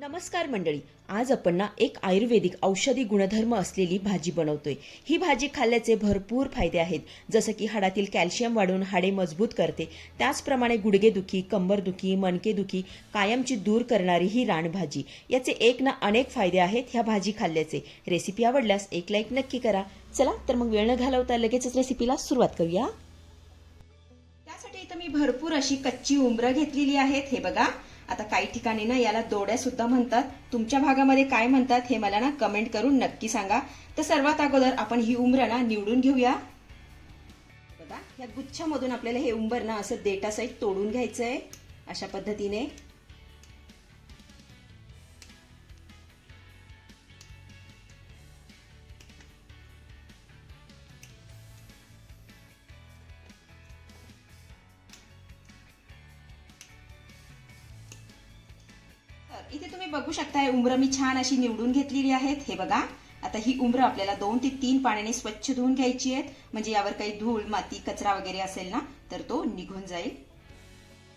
नमस्कार मंडळी आज आपण ना एक आयुर्वेदिक औषधी गुणधर्म असलेली भाजी बनवतोय. ही भाजी खाल्ल्याचे भरपूर फायदे आहेत. जसं की हाडातील कॅल्शियम वाढून हाडे मजबूत करते. त्याचप्रमाणे गुडघेदुखी कंबरदुखी मनकेदुखी कायमची दूर करणारी ही रानभाजी. याचे एक ना अनेक फायदे आहेत ह्या भाजी खाल्ल्याचे. रेसिपी आवडल्यास एक लाईक नक्की करा. चला तर मग वेळ न घालवता लगेचच रेसिपीला सुरुवात करूया. त्यासाठी इथं मी भरपूर अशी कच्ची उमरं घेतलेली आहेत. हे बघा आता काही ठिकाणी ना याला दोड्या सुद्धा म्हणतात. तुमच्या भागामध्ये काय म्हणतात हे मला ना कमेंट करून नक्की सांगा. तर सर्वात अगोदर आपण ही उमरं ना निवडून घेऊया. बघा या गुच्छामधून आपल्याला हे उंबर ना असं देटा साईट तोडून घ्यायचं आहे अशा पद्धतीने. इथे तुम्ही बघू शकताय उमरं मी छान अशी निवडून घेतलेली आहेत. हे बघा आता ही उमरं आपल्याला दोन ते तीन पाण्याने स्वच्छ धुवून घ्यायची आहेत. म्हणजे यावर काही धूळ माती कचरा वगैरे असेल ना तर तो निघून जाईल.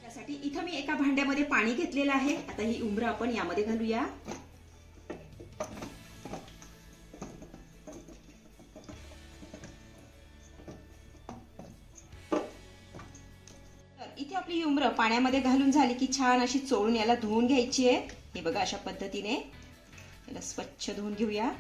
त्यासाठी इथं मी एका भांड्यामध्ये पाणी घेतलेलं आहे. आता ही उमरं आपण यामध्ये घालूया. इथे आपली उमरं पाण्यामध्ये घालून झाली की छान अशी चोळून याला धुवून घ्यायची आहे. हे बघा अशा पद्धतीने याला स्वच्छ धुवून घेऊया.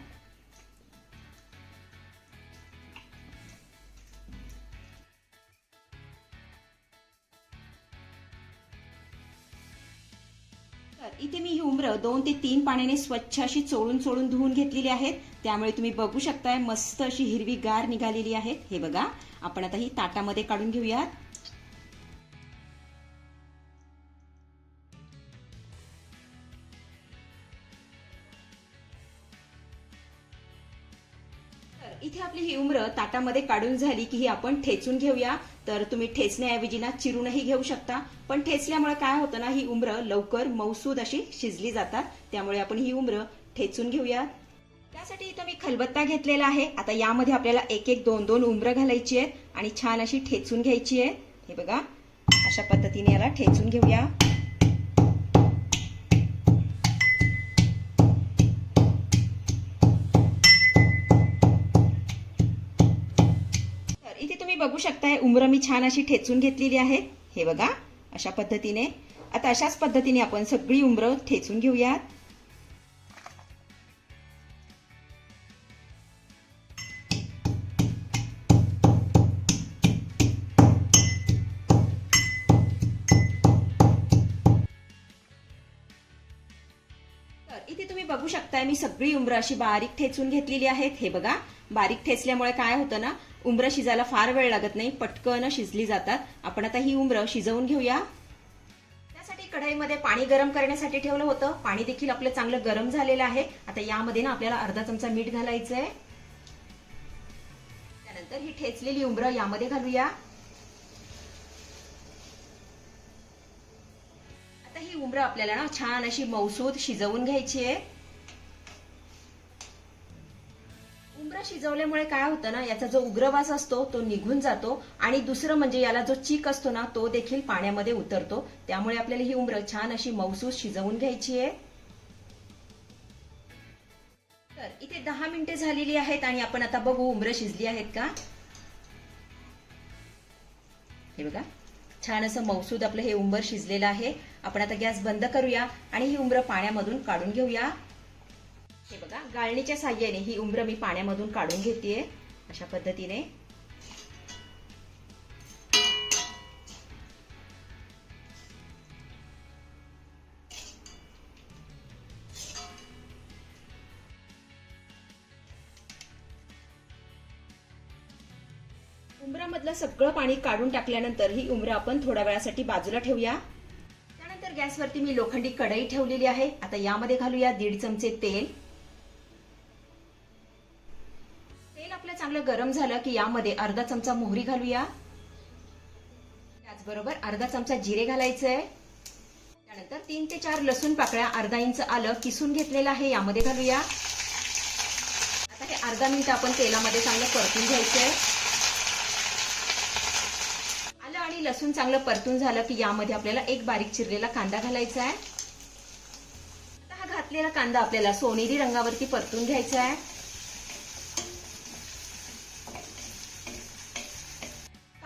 तर इथे मी ही उमरं दोन ते तीन पाण्याने स्वच्छ अशी चोळून चोळून धुवून घेतलेली आहेत. त्यामुळे तुम्ही बघू शकताय मस्त अशी हिरवी गार निघालेली आहे हे बघा आपण आता ही ताटामध्ये काढून घेऊयात. इथे आपली ही उमरं ताटामध्ये काढून झाली की ही आपण ठेचून घेऊया. तर तुम्ही ठेचण्याऐवजी ना चिरूनही घेऊ शकता. पण ठेचल्यामुळे काय होतं ना ही उमरं लवकर मौसूद अशी शिजली जातात. त्यामुळे आपण ही उमरं ठेचून घेऊया. त्यासाठी इथं मी खलबत्ता घेतलेला आहे. आता यामध्ये आपल्याला एक एक दोन दोन उमरं घालायची आहेत आणि छान अशी ठेचून घ्यायची आहे. हे बघा अशा पद्धतीने याला ठेचून घेऊया. बघू शकताय उमरं मी छान अशी ठेचून घेतलेली आहे. हे बघा अशा पद्धतीने. आता अशाच पद्धतीने आपण सगळी उमरं ठेचून घेऊयात. बघू शकताय मी सगळी उमरं अशी बारीक ठेचून घेतलेली आहेत. हे बघा बारीक ठेचल्यामुळे काय होतं ना उमरं शिजायला फार वेळ लागत नाही पटकन शिजली जातात. आपण आता ही उमरं शिजवून घेऊया. त्यासाठी कढईमध्ये पाणी गरम करण्यासाठी ठेवलं होतं. पाणी देखील आपलं चांगलं गरम झालेलं आहे. आता यामध्ये ना आपल्याला अर्धा चमचा मीठ घालायचं आहे त्यानंतर ही ठेचलेली उमरं यामध्ये घालूया. आता ही उमरं आपल्याला ना छान अशी मौसूद शिजवून घ्यायची आहे. उमरा शिजवल्यामुळे काय होतं ना याचा जो उग्रवास असतो तो निघून जातो आणि दुसरं म्हणजे याला जो चीक असतो ना तो देखील पाण्यामध्ये उतरतो. त्यामुळे आपल्याला ही उम्र छान अशी मौसूस शिजवून घ्यायची आहे. तर इथे दहा मिनिटे झालेली आहेत आणि आपण आता बघू उमरं शिजली आहेत का. हे बघा छान असं मौसूद आपलं हे उंबर शिजलेलं आहे. आपण आता गॅस बंद करूया आणि ही उंबर पाण्यामधून काढून घेऊया. हे बघा गाळणीच्या साह्याने ही उम्र मी पाण्यामधून काढून घेतेय अशा पद्धतीने. उमरामधलं सगळं पाणी काढून टाकल्यानंतर ही उमरं आपण थोड्या वेळासाठी बाजूला ठेवूया. त्यानंतर गॅसवरती मी लोखंडी कढई ठेवलेली आहे. आता यामध्ये घालूया दीड चमचे तेल. चांगलं गरम झालं की यामध्ये अर्धा चमचा मोहरी घालूया. त्याचबरोबर अर्धा चमचा जिरे घालायचं आहे त्यानंतर तीन ते चार लसूण पाकळ्या अर्धा इंच आलं किसून घेतलेलं आहे यामध्ये घालूया. आता हे अर्धा मिनिट आपण तेलामध्ये चांगलं परतून घ्यायचं आहे आलं आणि लसूण चांगलं परतून झालं की यामध्ये आपल्याला एक बारीक चिरलेला कांदा घालायचा आहे आता हा घातलेला कांदा आपल्याला सोनेरी रंगावरती परतून घ्यायचा आहे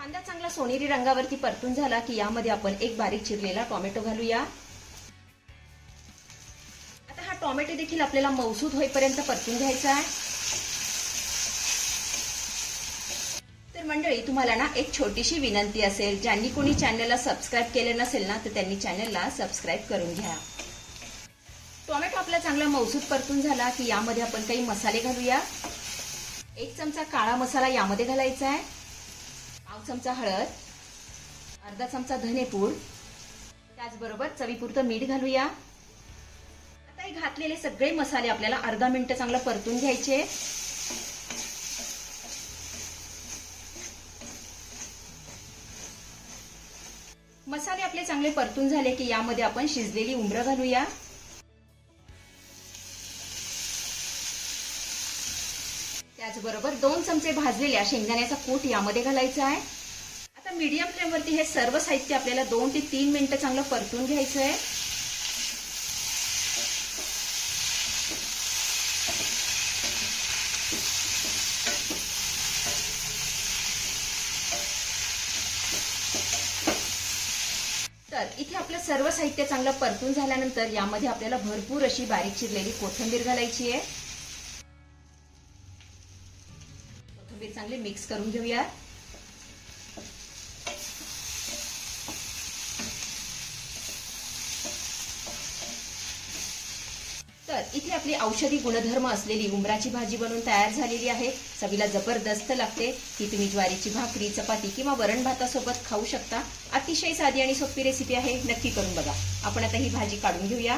कांदा चांगला सोनेरी रंगावरती परतून झाला की यामध्ये आपण एक बारीक चिरलेला टोमॅटो घालूया. आता हा टोमॅटो देखील आपल्याला मौसूद होईपर्यंत परतून घ्यायचा आहे. तर मंडळी तुम्हाला ना एक छोटीशी विनंती असेल ज्यांनी कोणी चॅनलला सबस्क्राईब केले नसेल ना तर त्यांनी चॅनलला सबस्क्राईब करून घ्या. टोमॅटो आपला चांगला मौसूद परतून झाला की यामध्ये आपण काही मसाले घालूया. एक चमचा काळा मसाला यामध्ये घालायचा आहे. पाव चमचा हळद अर्धा चमचा धनेपूड त्याचबरोबर चवीपुरतं मीठ घालूया. आता हे घातलेले सगळे मसाले आपल्याला अर्धा मिनटं चांगलं परतून घ्यायचे. मसाले आपले चांगले परतून झाले की यामध्ये आपण शिजलेली उमरं घालूया. त्याचबरोबर दोन चमचे भाजलेल्या शेंगदाण्याचा कूट यामध्ये घालायचा आहे. आता मीडियम फ्लेमवरती हे सर्व साहित्य आपल्याला दोन ते तीन मिनिटं चांगलं परतून घ्यायचं आहे. तर इथे आपलं सर्व साहित्य चांगलं परतून झाल्यानंतर यामध्ये आपल्याला भरपूर अशी बारीक चिरलेली कोथिंबीर घालायची आहे. चांगली मिक्स करून घेऊया. तर इथे आपली औषधी गुणधर्म असलेली उमराची भाजी बनवून तयार झालेली आहे. चवीला जबरदस्त लागते. ही तुम्ही ज्वारीची भाकरी चपाती किंवा वरण भातासोबत खाऊ शकता. अतिशय साधी आणि सोपी रेसिपी आहे. नक्की करून बघा. आपण आता ही भाजी काढून घेऊया.